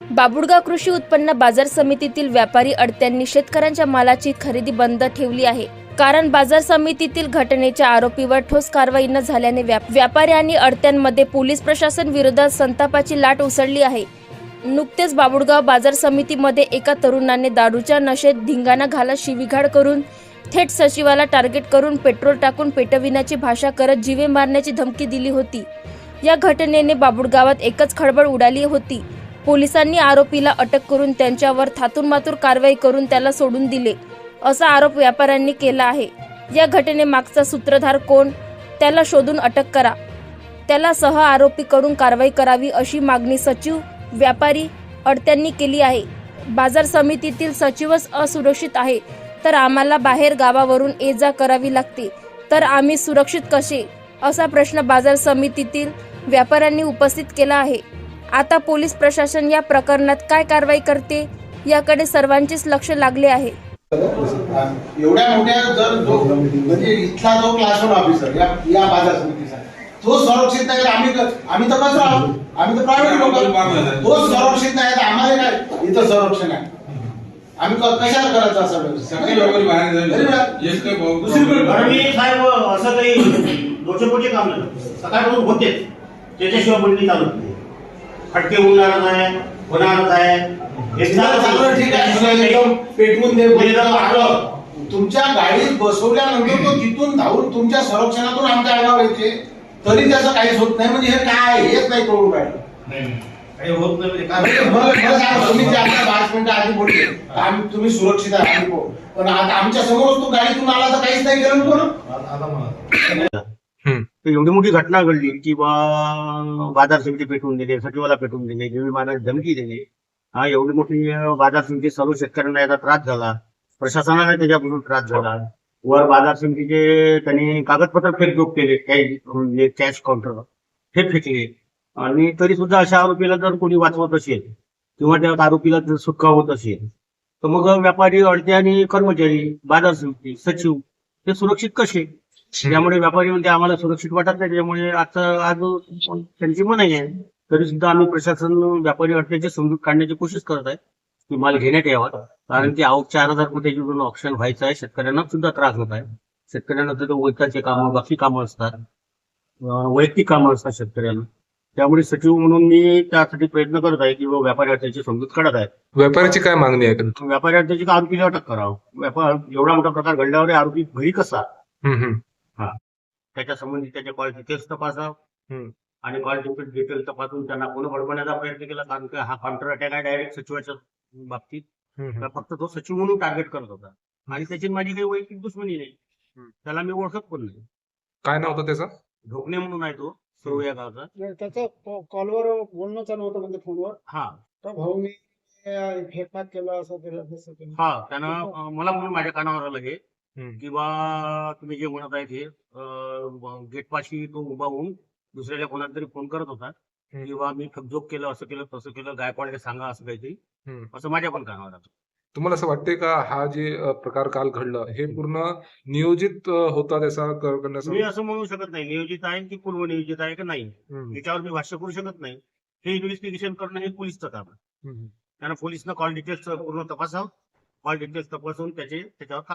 बाबुडगाव कृषी उत्पन्न बाजार समितीतील व्यापारी अडत्यांनी शेतकऱ्यांच्या मालाची खरेदी बंद ठेवली आहे. कारण बाजार समितीतील घटनेच्या आरोपीवर ठोस कारवाई न झाल्याने व्यापारी आणि अडत्यांमध्ये पोलीस प्रशासन विरोधात संतापाची लाट उसळली आहे. नुकतेच बाबुडगाव बाजार समितीमध्ये एका तरुणाने दारूच्या नशेत धिंगाणा घालत शिविघाड करून थेट सचिवाला टार्गेट करून पेट्रोल टाकून पेटविण्याची भाषा करत जीवे मारण्याची धमकी दिली होती. या घटनेने बाबुडगावात एकच खळबळ उडाली होती. पोलिसांनी आरोपीला अटक करून त्यांच्यावर थातून मातूर कारवाई करून त्याला सोडून दिले असा आरोप व्यापाऱ्यांनी केला आहे. या घटनेमागचा सूत्रधार कोण त्याला शोधून अटक करा. त्याला सह आरोपी करून कारवाई करावी अशी मागणी सचिव व्यापारी अडत्यांनी केली आहे. बाजार समितीतील सचिवच असुरक्षित आहे. तर आम्हाला बाहेर गावावरून ये जा करावी लागते. तर आम्ही सुरक्षित कसे असा प्रश्न बाजार समितीतील व्यापाऱ्यांनी उपस्थित केला आहे. आता पोलीस प्रशासन या प्रकरणात काय कारवाई करते? याकडे सर्वांचेच लक्ष लागले आहे. एवढ्या मोठ्या जर जो म्हणजे इथला जो क्लास वन ऑफिसर या या बाजार समितीचा तो सुरक्षित नाही तर आम्ही आम्ही तर कसं आहोत आम्ही तर प्रायव्हेट लोक. तो सुरक्षित नाही तर आम्हाला काय? इथं संरक्षण आहे आम्ही क- कशाला करायचं असं व्यवस्था? सकाळी वगैरे बाहेर भाऊ. दुसरीकडे कारण मी साहेब असं काही डोचेपोचे काम नाही. सकाळपासून होतेच. त्याच्याशिवाय मंडळी चालत नाही. फटके उडणारच आहे होणारच आहे. चांगलं ठीक आहे. पेटवून दे बंद पाठव. तुमच्या गाडीत बसवल्यानंतर तो तिथून धावून तुमच्या संरक्षणातून आमच्या अंगावर येते. तरी त्याचं काहीच होत नाही. म्हणजे हे काय? हेच नाही कळून राहिलं. काही होत नाही म्हणजे म्हणजे काय सांगा, तुम्ही जे आता पाच मिनिटं आधी बोलले आम्ही तुम्ही सुरक्षित आहे आम्ही पो- पण आता आमच्या समोरच तो गाडीतून आला तर काहीच नाही केलं कोण तर एवढी मोठी घटना घडली की बा बाजार समिती पेटवून दिले सचिवाला पेटवून दिले जीवी मारण्याची धमकी दिली. हा एवढी मोठी अं, बाजार समिती सर्व शेतकऱ्यांना याचा त्रास झाला. प्रशासनाला त्याच्यापासून त्रास झाला. वर बाजार समितीचे त्यांनी कागदपत्र फेकजोग केले काही म्हणजे कॅश काउंटर हे फेकले. आणि तरी सुद्धा अशा आरोपीला जर कोणी वाचवत असेल किंवा त्या आरोपीला जर सुटका होत असेल तर मग व्यापारी अडते आणि कर्मचारी बाजार समिती सचिव ते सुरक्षित कसे? त्यामुळे व्यापारी म्हणजे आम्हाला सुरक्षित वाटत नाही त्यामुळे आता आज त्यांची मनाई आहे. तरी सुद्धा आम्ही प्रशासन व्यापारी अडत्याची समजूत काढण्याची कोशिश करत आहे. की माल घेण्यात यावा कारण की आवक चार हजार कोटीची ऑप्शन व्हायचं आहे. शेतकऱ्यांना सुद्धा त्रास होत आहे. शेतकऱ्यांना तर वैताचे कामं बाकी कामं असतात. वैयक्तिक कामं असतात शेतकऱ्यांना. त्यामुळे सचिव म्हणून मी त्यासाठी प्रयत्न करत आहे की व्यापारी अडत्याची समजूत काढत आहे. व्यापाऱ्याची काय मागणी आहे का व्यापारी अडत्याची का आरोपीला अटक करावं? व्यापार एवढा मोठा प्रकार घडल्यावर आरोपी घरी कसा? हम्म. त्याच्या संबंधित त्याच्या कॉल डिटेल्स तपासा. आणि कॉल डिटेल्स तपासून त्यांना पुन्हा बडवण्याचा प्रयत्न केला कारण की हा काउंटर अटॅक आहे डायरेक्ट सचिवाच्या बाबतीत. फक्त तो सचिव म्हणून टार्गेट करत होता. आणि त्याची माझी काही वैयक्तिक दुश्मनी नाही. त्याला मी ओळखत पण नाही. काय नाव होतं त्याचं? ढोकणे म्हणून आहे तो. सुरू या गावचा त्याचं कॉलवर बोलणं चालू होतं म्हणजे फोनवर. हा. तर भाऊ मी फेकपात केलं असं केलं तसं केलं. हा त्यानं मला म्हणून माझ्या कानावर आलं हे. किंवा तुम्ही जे म्हणत आहेत हे गेट पाशी तो उभा होऊन दुसऱ्याला कोणाला तरी फोन करत होता. किंवा मी ठकजोक केलं असं केलं तसं केलं गायकवाडला सांगा असं काहीतरी. असं माझ्या पण कानावर आलं. तुम्हाला असं वाटतंय का हा जे प्रकार काल घडलं हे पूर्ण नियोजित होता त्याचा करण्याचा? मी असं म्हणू शकत नाही. नियोजित आहे की पूर्व नियोजित आहे की नाही? हम्म, याच्यावर मी भाष्य करू शकत नाही. हे इन्व्हेस्टिगेशन करणं हे पोलीसचं काम आहे. त्यानं पोलिसनं कॉल डिटेल्स पूर्ण तपासावं. कॉल डिटेल्स तपासून त्याचे त्याच्यावर.